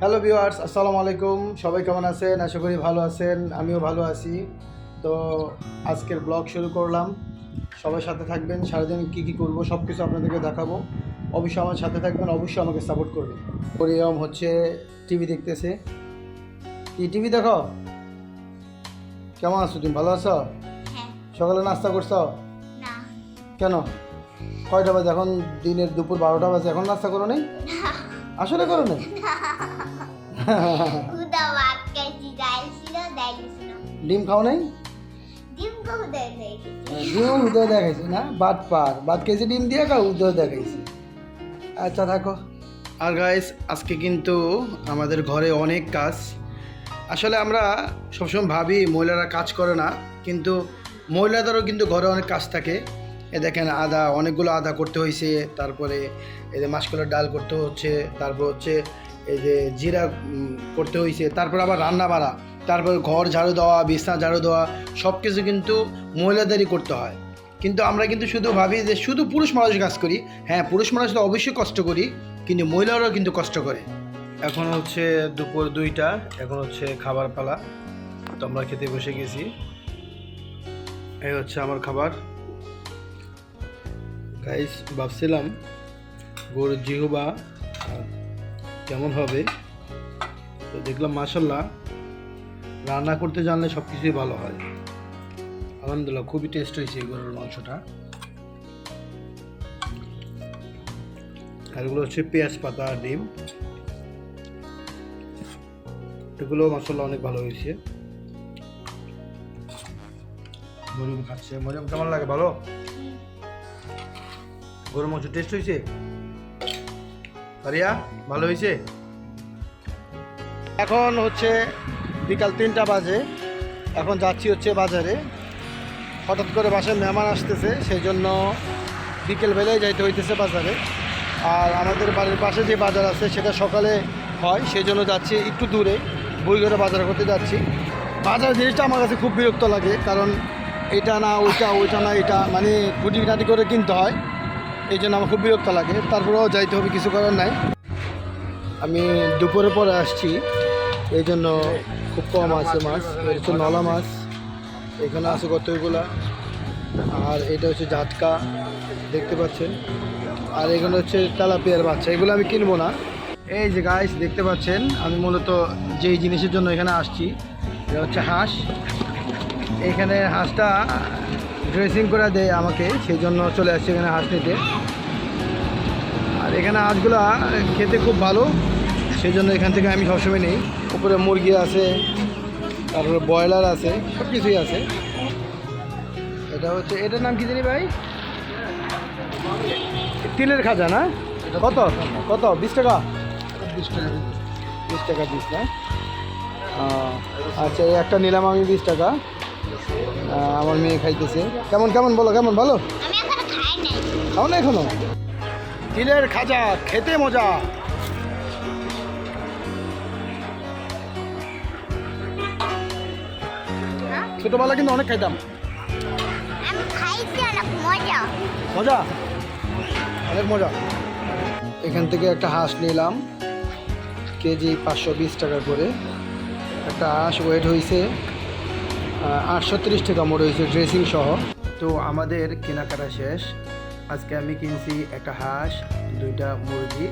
Hello viewers আসসালামু আলাইকুম। সবাই কেমন আছেন? আশা করি ভালো আছেন। আমিও ভালো আছি। তো আজকের ব্লগ শুরু করলাম। সবাই সাথে থাকবেন সারাদিন কী কী করব সব কিছু আপনাদেরকে দেখাবো। অবশ্যই আমার সাথে থাকবেন অবশ্যই আমাকে সাপোর্ট করবেন। পরিয়ম হচ্ছে টিভি দেখতেছে। কি টিভি দেখো? কেমন আছো তুমি? ভালো আছো? হ্যাঁ। সকালে নাস্তা করছ? কেন? কয়টা বাজে? এখন দিনের দুপুর বারোটা বাজে। এখন নাস্তা করো নেই? আসলে করো নেই? খাইছি ডিম খাও নাই ডিম উদয় দেখাইছে না বাদ পার বাদ কেজি ডিম দিয়ে খাও উদয় দেখাইছে আচ্ছা থাকো আর গাইস আজকে কিন্তু আমাদের ঘরে অনেক কাজ। আসলে আমরা সবসময় ভাবি মহিলারা কাজ করে না, কিন্তু মহিলাদেরও কিন্তু ঘরে অনেক কাজ থাকে। এ দেখেন আদা, অনেকগুলো আদা করতে হয়েছে তারপরে এদের মাসকলার ডাল করতে হচ্ছে, তারপর হচ্ছে এই যে জিরা করতে হয়েছে তারপর আবার রান্না বাড়া, তারপর ঘর ঝাড়ু দেওয়া, বিছনা ঝাড়ু দেওয়া সব কিছু কিন্তু মহিলাদেরই করতে হয়। কিন্তু আমরা কিন্তু শুধু ভাবি যে শুধু পুরুষ মানুষ কাজ করি হ্যাঁ পুরুষ মানুষ তো অবশ্যই কষ্ট করি, কিন্তু মহিলারাও কিন্তু কষ্ট করে। এখন হচ্ছে দুপুর দুইটা, এখন হচ্ছে খাবার পালা, তো আমরা খেতে বসে গেছি। এই হচ্ছে আমার খাবার। গাইস ভাবছিলাম, গরুর জিহুবা কেমন হবে? তো দেখলাম মাসাল্লাহ রান্না করতে জানলে সব কিছুই ভালো হয়। আলহামদুলিল্লাহ খুবই টেস্ট হয়েছে এই গরুর মাংসটা। আর এগুলো হচ্ছে পেঁয়াজ পাতা আর ডিম। এগুলো মশলা অনেক ভালো হয়েছে। মরিয়ম খাচ্ছে। মরিয়ম কেমন লাগে? ভালো? গরুর মাংস টেস্ট হয়েছে? আরিয়া ভালো হয়েছে? এখন হচ্ছে বিকাল তিনটা বাজে। এখন যাচ্ছি হচ্ছে বাজারে। হঠাৎ করে বাসায় মেহমান আসতেছে সেই জন্য বিকেলবেলায় যাইতে হইতেছে বাজারে। আর আমাদের বাড়ির পাশে যে বাজার আছে, সেটা সকালে হয় সেই জন্য যাচ্ছি একটু দূরে, বইঘরে বাজার করতে যাচ্ছি। বাজার জিনিসটা আমার কাছে খুব বিরক্ত লাগে, কারণ এটা না, ওইটা ওইটা না, এটা মানে খুঁটিনাটি করে কিনতে হয়। এই জন্য আমার খুব বিরক্ত লাগে। তারপরেও যাইতে হবে, কিছু করার নাই। আমি দুপুরে পরে আসছি। এই জন্য খুব কম আছে মাছ। এটা হচ্ছে নলা মাছ। এখানে আছে কতগুলা। আর এটা হচ্ছে জাটকা দেখতে পাচ্ছেন। আর এখানে হচ্ছে তেলাপিয়ার বাচ্চা এগুলো আমি কিনবো না। এই যে গাইস দেখতে পাচ্ছেন, আমি মূলত যেই জিনিসের জন্য এখানে আসছি, এটা হচ্ছে হাঁস। এখানে হাঁসটা ড্রেসিং করে দেয় আমাকে সেই জন্য চলে আসছে এখানে হাঁস নিতে। আর এখানে হাঁসগুলো খেতে খুব ভালো সেই জন্য এখান থেকে আমি সবসময় নেই। উপরে মুরগি আছে তারপরে ব্রয়লার আছে সব কিছুই আছে। এটা হচ্ছে এটার নাম কি জানি ভাই? তিলের খাজা না? কত? কত? বিশ টাকা? বিশ টাকা বিশ টাকা পিস না? আচ্ছা এই একটা নিলাম আমি বিশ টাকা। আমার মেয়ে খাইতেছে। কেমন কেমন বলো কেমন ভালো খাও না এখনও? তিলের খাজা খেতে মজা। ছোটবেলা কিন্তু অনেক খাইতাম। মজা। অনেক মজা। এখান থেকে একটা হাঁস নিলাম কেজি পাঁচশো বিশ টাকা করে। একটা হাঁস ওয়েট হয়েছে আটশো তিরিশ টাকা মোড় হয়েছে ড্রেসিং সহ। তো আমাদের কেনাকাটা শেষ। আজকে আমি কিনছি একটা হাঁস, দুইটা মুরগি,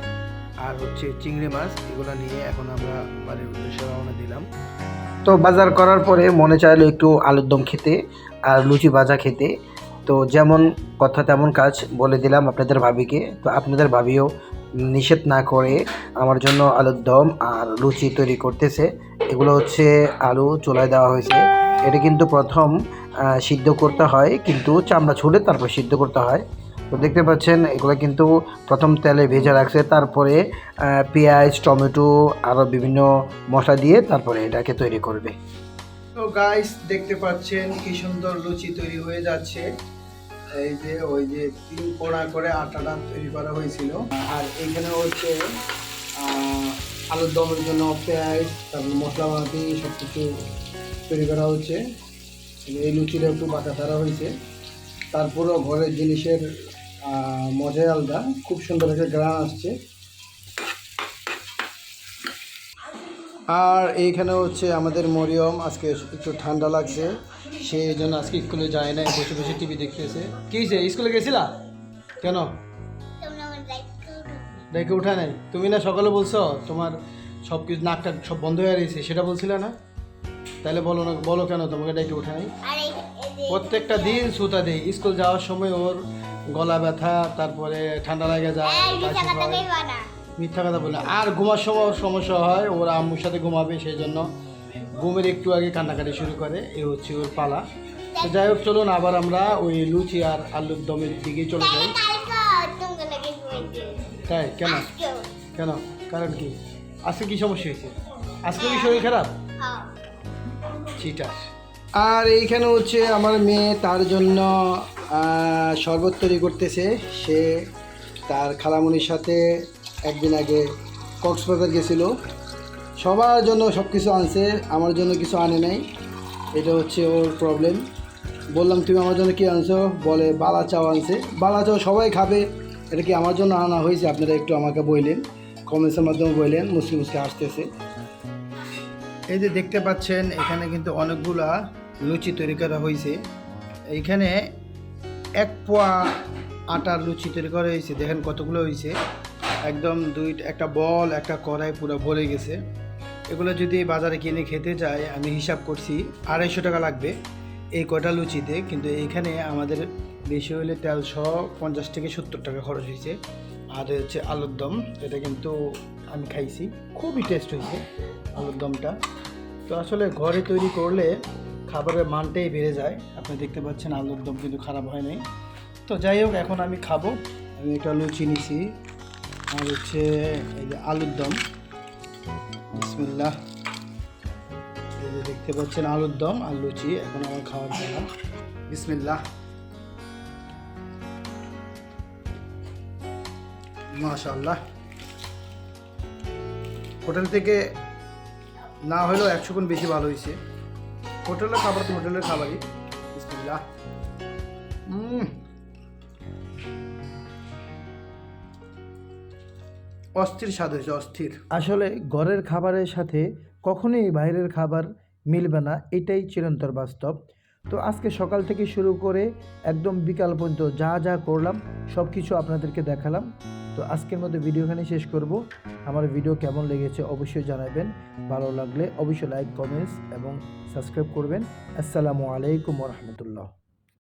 আর হচ্ছে চিংড়ি মাছ। এগুলো নিয়ে এখন আমরা বাড়ির উদ্দেশ্যে রওনা দিলাম। তো বাজার করার পরে মনে চাইলো একটু আলুর দম খেতে আর লুচি ভাজা খেতে। তো যেমন কথা তেমন কাজ বলে দিলাম আপনাদের ভাবিকে। তো আপনাদের ভাবিও নিষেধ না করে আমার জন্য আলুর দম আর লুচি তৈরি করতেছে। এগুলো হচ্ছে আলু চুলায় দেওয়া হয়েছে। এটা কিন্তু প্রথম সিদ্ধ করতে হয়, কিন্তু চামড়া ছুলে তারপর সিদ্ধ করতে হয়। তো দেখতে পাচ্ছেন, এগুলো কিন্তু প্রথম তেলে ভেজে রাখছে, তারপরে পেঁয়াজ, টমেটো আরও বিভিন্ন মশলা দিয়ে তারপরে এটাকে তৈরি করবে। তো গাইস দেখতে পাচ্ছেন কি সুন্দর লুচি তৈরি হয়ে যাচ্ছে। এই যে, ওই যে তিন কোড়া করে আটাটা তৈরি করা হয়েছিল। আর এইখানে হচ্ছে আলুর দমের জন্য পেঁয়াজ, তারপর মশলাপাতি সব কিছু তৈরি করা হচ্ছে এই লুচিটা একটু বাটা ছাড়া হয়েছে। তারপরেও ঘরের জিনিসের মজাই আলাদা। খুব সুন্দর একটা গ্রান আসছে। আর এইখানে হচ্ছে আমাদের মরিয়ম। আজকে একটু ঠান্ডা লাগছে। সেই জন্য আজকে স্কুলে যায় না বসে বসে টিভি দেখতেছে। কি যে স্কুলে গেছিলা? কেন? ডেকে উঠা নাই। তুমি না সকালে বলছো, তোমার সব কিছু নাকটা সব বন্ধ হয়ে গেছে সেটা বলছিলে না? তাহলে বলো না বলো কেন তোমাকে ডেকে উঠা নাই আর এই এই যে প্রত্যেকটা দিন সুতা দেই। স্কুল যাওয়ার সময় ওর গলা ব্যথা তারপরে ঠান্ডা লাগে যায় মিথ্যা কথা হয়। মিথ্যা কথা বলে আর ঘুমার সময় ওর সমস্যা হয় ওর আম্মুর সাথে ঘুমাবে সেই জন্য ঘুমের একটু আগে কান্নাকাটি শুরু করে। এ হচ্ছে ওর পালা। তো যাই হোক চলুন আবার আমরা ওই লুচি আর আলুর দমের দিকে চলে যাই। তাই? কেন? কেন? কারণ কি? আজকে কি সমস্যা হয়েছে? আজকে কি শরীর খারাপ? চিটার আর এইখানে হচ্ছে আমার মেয়ে তার জন্য শরবত তৈরি করতেছে। সে তার খালামুনির সাথে একদিন আগে কক্সবাজার গেছিল। সবার জন্য সব কিছু আনছে, আমার জন্য কিছু আনে নাই। এটা হচ্ছে ওর প্রবলেম বললাম, তুমি আমার জন্য কি আনছো? বলে, বালা চাও আনছে। বালা চাও সবাই খাবে। এটা কি আমার জন্য আনা হয়েছে? আপনারা একটু আমাকে বললেন কমেন্টসের মাধ্যমে বললেন, মুসলিম মুসকে আসতেছে। এই যে দেখতে পাচ্ছেন, এখানে কিন্তু অনেকগুলা লুচি তৈরি করা হয়েছে এইখানে এক পোয়া আটার লুচি তৈরি করা হয়েছে দেখেন কতগুলো হয়েছে একদম দুই, একটা বল, একটা কড়াই পুরো ভরে গেছে। এগুলো যদি বাজারে কিনে খেতে চাই, আমি হিসাব করছি আড়াইশো টাকা লাগবে এই কটা লুচিতে, কিন্তু এইখানে আমাদের বেশি হলে তেল সহ পঞ্চাশ থেকে সত্তর টাকা খরচ হয়েছে আর হচ্ছে আলুর দম, এটা কিন্তু আমি খাইছি। খুবই টেস্ট হয়েছে আলুর দমটা তো আসলে ঘরে তৈরি করলে খাবারের মানটাই বেড়ে যায়। আপনি দেখতে পাচ্ছেন আলুর দম কিন্তু খারাপ হয় নাই। তো যাই হোক, এখন আমি খাব। আমি একটা লুচি নিছি। আর হচ্ছে এই যে আলুর দম বিসমিল্লাহ। এই যে দেখতে পাচ্ছেন আলুর দম আর লুচি এখন আমার খাওয়ার পালা বিসমিল্লাহ। মাশাআল্লাহ। হোটেল থেকে না হলেও একশো গুণ বেশি ভালো হয়েছে। হোটেলের খাবার তো হোটেলের খাবারই। অস্থির স্বাদ হয়েছে, অস্থির। আসলে ঘরের খাবারের সাথে কখনোই বাইরের খাবার মিলবে না, এটাই চিরন্তর বাস্তব। তো আজকে সকাল থেকে শুরু করে একদম বিকাল পর্যন্ত যা যা করলাম সব কিছু আপনাদেরকে দেখালাম। তো আজকের মধ্যে ভিডিও এখানে শেষ করব। আমার ভিডিও কেমন লেগেছে অবশ্যই জানাবেন। ভালো লাগলে অবশ্যই লাইক কমেন্টস এবং সাবস্ক্রাইব করবেন। আসসালামু আলাইকুম রহমতুল্লাহ।